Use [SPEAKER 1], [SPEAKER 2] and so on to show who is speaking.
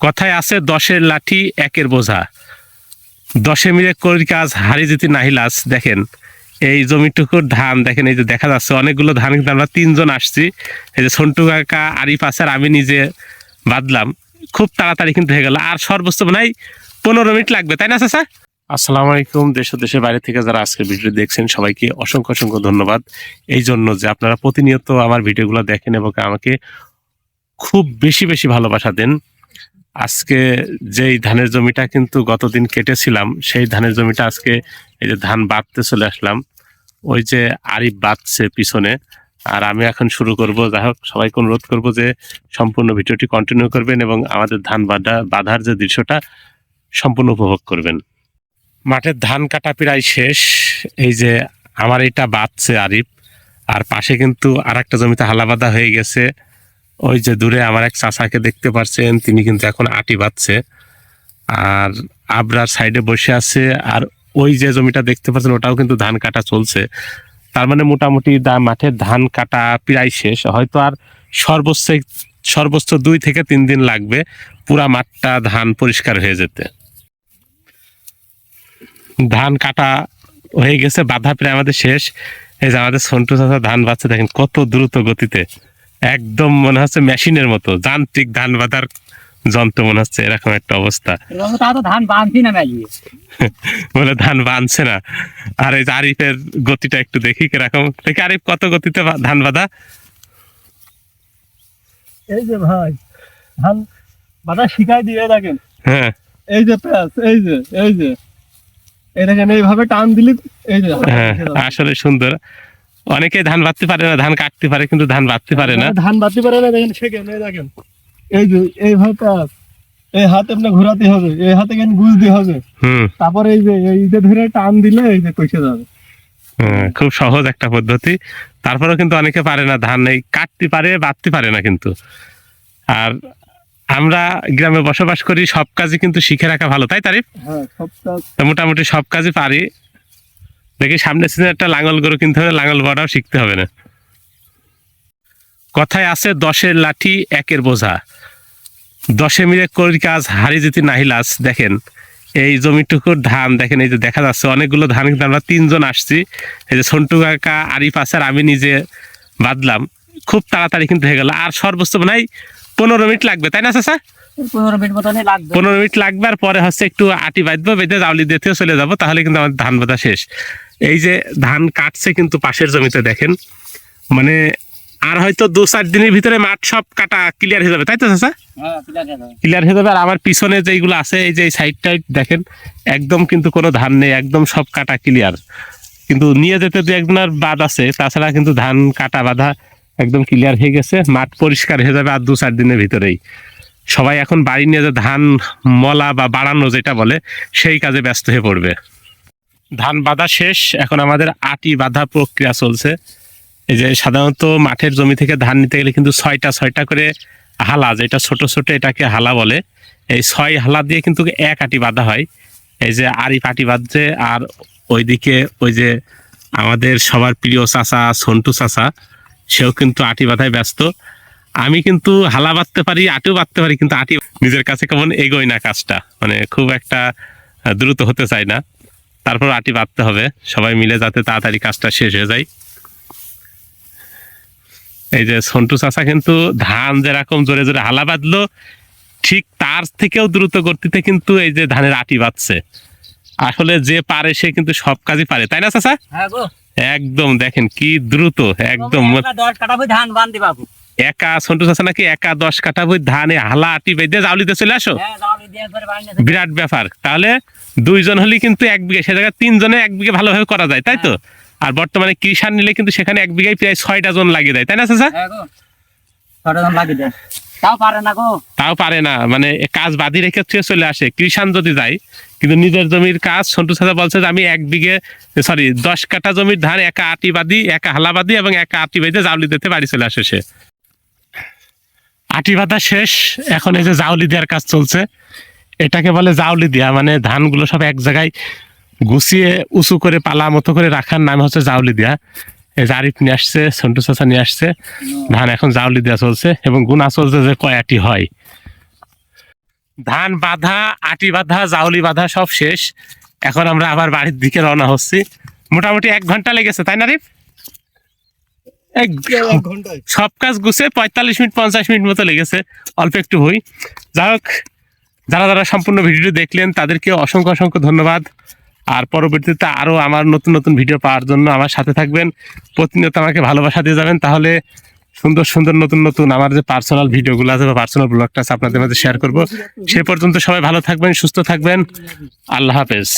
[SPEAKER 1] কথায় আছে দশের লাঠি, একের বোঝা। দশে মিলে করি কাজ, হারি যেতে নাহিলাস দেখেন, এই জমিটুকুর ধান, দেখেন, এই যে দেখা যাচ্ছে, অনেকগুলো ধান কিন্তু আমরা তিনজন আসছি। এই যে সন্টু কাকা, আরিফ আছে, আর আমি নিজে বাঁধলাম। খুব তাড়াতাড়ি কিন্তু হয়ে গেল। আর সর্বোচ্চ মনে পনেরো মিনিট লাগবে, তাই না, চাচা? আসসালামু আলাইকুম। দেশ দেশের বাইরে থেকে যারা আজকের ভিডিও দেখছেন, সবাইকে অসংখ্য অসংখ্য ধন্যবাদ। এই জন্য যে আপনারা প্রতিনিয়ত আমার ভিডিওগুলো দেখেন এবং আমাকে খুব বেশি বেশি ভালোবাসা দেন আজকে যেই ধানের জমিটা কিন্তু গতদিন কেটেছিলাম, সেই ধানের জমিটা আজকে এই যে ধান বাঁধতে চলে আসলাম। ওই যে আরিফ বাঁধছে পিছনে। আর আমি এখন শুরু করব। যাই হোক, সবাইকে অনুরোধ করব যে সম্পূর্ণ ভিডিওটি কন্টিনিউ করবেন এবং আমাদের ধান বাঁধা, বাঁধার যে দৃশ্যটা সম্পূর্ণ উপভোগ করবেন। মাঠের ধান কাটা প্রায় শেষ। এই যে আমার এটা বাঁধছে আরিফ। আর পাশে কিন্তু আর একটা জমিতে হালা বাঁধা হয়ে গেছে। ওই যে দূরে আমার এক চাচাকে দেখতে পাচ্ছেন তিনি কিন্তু এখন আটি বাঁধছে। আর আবরার সাইডে বসে আছে, আর ওই যে জমিটা দেখতে পাচ্ছেন, ওটাও কিন্তু ধান কাটা চলছে। তার মানে মোটামুটি মাঠের ধান কাটা প্রায় শেষ। হয়তো আর সর্বোচ্চ সর্বোচ্চ দুই থেকে তিন দিন লাগবে পুরা মাঠটা ধান পরিষ্কার হয়ে যেতে। ধান কাটা হয়ে গেছে, বাধা প্রায় আমাদের শেষ। এই যে আমাদের সন্টু চাচা ধান বাচ্ছে দেখেন কত দ্রুত গতিতে। একদম মনে হচ্ছে মেশিনের মতো যান্ত্রিক ধান বাঁধার যন্ত্র মনে হচ্ছে এরকম একটা অবস্থা।
[SPEAKER 2] ধান বাঁধছি না
[SPEAKER 1] বলে ধান বাঁধছে না। আর এই আরিফের গতিটা একটু দেখি কীরকম। দেখি আরিফ কত গতিতে ধান বাঁধা?
[SPEAKER 2] এই যে ভাই ধান বাধা শিখাই দিয়ে দেখেন
[SPEAKER 1] হ্যাঁ।
[SPEAKER 2] এই যে প্যাস এই যে এই যে। এই দেখেন এইভাবে টান দিলি এই যে।
[SPEAKER 1] হ্যাঁ আসলে সুন্দর। অনেকে ধান বাঁধতে পারে না ধান কাটতে পারে কিন্তু ধান বাঁধতে পারে না।
[SPEAKER 2] ধান বাঁধতে পারে না দেখেন এই দেখেন। এই যে এইভাবে প্যাস এই হাতে আপনার ঘোরাতে হবে এই হাতে কেন গুজতে হবে?
[SPEAKER 1] হুম।
[SPEAKER 2] তারপরে এই যে এই যে ধরে টান দিলে এই যে কইসে যাবে।
[SPEAKER 1] হ্যাঁ, খুব সহজ একটা পদ্ধতি। তারপরেও কিন্তু অনেকে পারে না ধান এই কাটতে পারে বাঁধতে পারে না কিন্তু। আর আমরা গ্রামে বসবাস করি সব কাজই কিন্তু শিখে রাখা ভালো তাই তারিফ?
[SPEAKER 2] হ্যাঁ সব কাজ
[SPEAKER 1] মোটামুটি সব কাজই পারি। দেখি সামনের সিজনে একটা লাঙল গরু কিনতে হবে লাঙল বড়াও শিখতে হবে না। কথায় আছে দশের লাঠি একের বোঝা। দশে মিলে করি কাজ হারি যেতে নাহিলাস দেখেন এই জমিটুকুর ধান দেখেন এই যে দেখা যাচ্ছে অনেকগুলো ধান কিন্তু আমরা তিনজন আসছি। এই যে সন্টু কাকা আরিফ আছে আর আমি নিজে বাঁধলাম। খুব তাড়াতাড়ি কিন্তু হয়ে গেল। আর সর্বোচ্চ মনে পনেরো মিনিট লাগবে তাই না চাচা?
[SPEAKER 2] পনেরো মিনিট মতনই লাগবে।
[SPEAKER 1] পনেরো মিনিট লাগবে আর পরে হচ্ছে একটু আটি বাঁধবো বেঁধে জাউলি দিতেও চলে যাব তাহলে কিন্তু আমাদের ধান বাঁধা শেষ। এই যে ধান কাটছে কিন্তু পাশের জমিতে দেখেন। মানে আর হয়তো দু চার দিনের ভিতরে মাঠ সব কাটা ক্লিয়ার হয়ে যাবে তাই তো চাচা?
[SPEAKER 2] হ্যাঁ আছে
[SPEAKER 1] ক্লিয়ার হয়ে যাবে আর আমার পিছনে যেগুলো আছে এই যে সাইড টাইড দেখেন একদম কিন্তু কোনো ধান নেই একদম সব কাটা ক্লিয়ার কিন্তু নিয়ে যেতে দু একদিন আর বাদ আছে তাছাড়া কিন্তু ধান কাটা বাঁধা একদম ক্লিয়ার হয়ে গেছে মাঠ পরিষ্কার হয়ে যাবে আর দু চার দিনের ভিতরেই। সবাই এখন বাড়ি নিয়ে যে ধান মলা বা বাড়ানো যেটা বলে সেই কাজে ব্যস্ত হয়ে পড়বে। ধান বাঁধা শেষ। এখন আমাদের আটি বাঁধা প্রক্রিয়া চলছে। এই যে সাধারণত মাঠের জমি থেকে ধান নিতে গেলে কিন্তু ছয়টা ছয়টা করে হালা, যেটা ছোট ছোট এটাকে হালা বলে। এই ছয় হালা দিয়ে কিন্তু এক আটি বাঁধা হয়। এই যে আরি পাটি বাঁধছে আর ওইদিকে ওই যে আমাদের সবার প্রিয় চাচা সন্টু চাচা, সেও কিন্তু আটি বাঁধায় ব্যস্ত। আমি কিন্তু হালা বাঁধতে পারি, আটিও বাঁধতে পারি, কিন্তু আটি নিজের কাছে কেমন এগোয় না কাজটা। মানে খুব একটা দ্রুত হতে চায় না। তারপর আটি বাঁধতে হবে। সবাই মিলে যাতে তাড়াতাড়ি কাজটা শেষ হয়ে যায়। এই যে সন্টু চাচা কিন্তু ধান যেরকম জোরে জোরে হালা বাঁধলো ঠিক তার থেকেও দ্রুত গতিতে কিন্তু এই যে ধানের আটি বাঁধছে। আসলে যে পারে সে কিন্তু সব কাজই পারে তাই না চাচা?
[SPEAKER 2] হ্যাঁ
[SPEAKER 1] একদম দেখেন কি দ্রুত একদম।
[SPEAKER 2] কাটা
[SPEAKER 1] একা সন্টু চাচা নাকি একা দশ কাঠা বই ধানে হালা আটি বেঁধে জাউলিতে চলে আসো?
[SPEAKER 2] হ্যাঁ
[SPEAKER 1] বিরাট ব্যাপার। তাহলে দুইজন হলেই কিন্তু এক বিঘে সে জায়গায় তিনজনে এক বিঘে ভালোভাবে করা যায় তাই তো? আর বর্তমানে কিষান নিলে কিন্তু সেখানে এক বিঘায় প্রায় ছয়টা জন লাগিয়ে দেয় তাই না চাচা?
[SPEAKER 2] হ্যাঁ গো লাগিয়ে দেয়। তাও পারে না গো।
[SPEAKER 1] তাও পারে না মানে কাজ বাদি রেখে চলে আসে। কৃষান যদি যায় কিন্তু নিজের জমির কাজ সন্টু সাদা বলছে যে আমি এক বিঘে সরি দশ কাঠা জমির ধান একা আটি বাদি একা হালা বাদি এবং একা আটি বেঁধে জাউলি দিতে বাড়ি চলে আসে সে। আটি বাঁধা শেষ, এখন এই যে জাউলি দেওয়ার কাজ চলছে, এটাকে বলে জাউলি দেওয়া মানে ধানগুলো সব এক জায়গায় গুছিয়ে উঁচু করে পালা মতো করে রাখার নাম হচ্ছে জাউলি দেওয়া এই যে নিয়ে আসছে, সন্টু চাচা নিয়ে আসছে, ধান এখন জাউলি দেওয়া চলছে এবং গুনা চলছে যে কয়াটি হয়। ধান বাঁধা, আটি বাঁধা, জাউলি বাঁধা সব শেষ। এখন আমরা আবার বাড়ির দিকে রওনা হচ্ছি। মোটামুটি এক ঘণ্টা লেগেছে, তাই না রিফ সব কাজ গুছে পঁয়তাল্লিশ মিনিট পঞ্চাশ মিনিট মতো লেগেছে। অল্প একটু হই। যাই হোক যারা যারা সম্পূর্ণ ভিডিওটি দেখলেন তাদেরকে অসংখ্য অসংখ্য ধন্যবাদ। আর পরবর্তীতে আরও আমার নতুন নতুন ভিডিও পাওয়ার জন্য আমার সাথে থাকবেন। প্রতিনিয়ত আমাকে ভালোবাসা দিয়ে যাবেন। তাহলে সুন্দর সুন্দর নতুন নতুন আমার যে পার্সোনাল ভিডিওগুলো আছে বা পার্সোনাল ব্লগটা আছে আপনাদের মাঝে শেয়ার করব। সে পর্যন্ত সবাই ভালো থাকবেন সুস্থ থাকবেন। আল্লাহ হাফেজ।